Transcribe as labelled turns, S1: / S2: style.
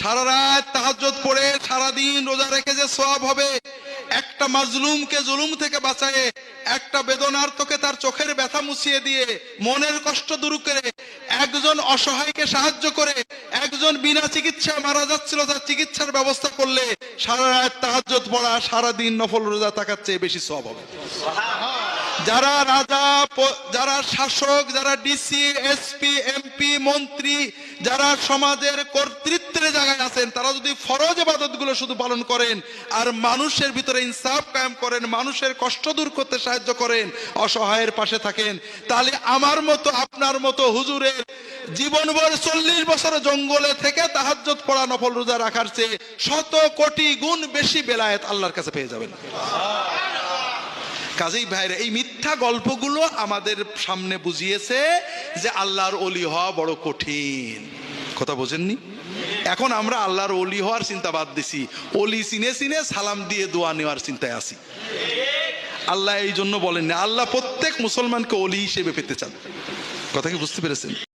S1: সারা রাত তাহাজ্জুদ পড়ে সারা দিন রোজা রেখে যে সওয়াব হবে, একটা মাজলুমকে জুলুম থেকে বাঁচায়ে, একটা বেদনার্তকে তার চোখের ব্যথা মুছিয়ে দিয়ে, মনের কষ্ট দূর করে, একজন অসহায়কে সাহায্য করে, একজন বিনা চিকিৎসা মারা যাচ্ছিল, তার চিকিৎসার ব্যবস্থা করলে সারা রাত তাহাজ্জুদ পড়া, সারাদিন নফল রোজা থাকার চেয়ে বেশি সওয়াব হবে। যারা রাজা, যারা শাসক, যারা ডিসি, এসপি, এমপি, মন্ত্রী, যারা সমাজের কর্তৃত্বের জায়গায় আছেন, তারা যদি ফরজ ইবাদতগুলো শুধু পালন করেন, আর মানুষের ভিতরে ইনসাফ কায়েম করেন, মানুষের কষ্ট দূর করতে সাহায্য করেন, অসহায়ের পাশে থাকেন, তাহলে আমার মতো, আপনার মতো হুজুরের জীবনভর চল্লিশ বছর জঙ্গলে থেকে তাহাজ্জত পড়া, নফল রোজা রাখার চেয়ে শত কোটি গুণ বেশি বেলায়েত আল্লাহর কাছে পেয়ে যাবেন। কাজেই ভাইরা, এই মিথ্যা গল্পগুলো আমাদের সামনে বুঝিয়েছে যে আল্লাহর অলি হওয়া বড় কঠিন। কথা বোঝেননি? এখন আমরা আল্লাহর অলি হওয়ার চিন্তা বাদ দিছি। অলি চিনে চিনে সালাম দিয়ে দোয়া নেওয়ার চিন্তায় আছি। আল্লাহ এই জন্য বলেননি, আল্লাহ প্রত্যেক মুসলমানকে অলি হিসেবে পেতে চান। কথা কি বুঝতে পেরেছেন?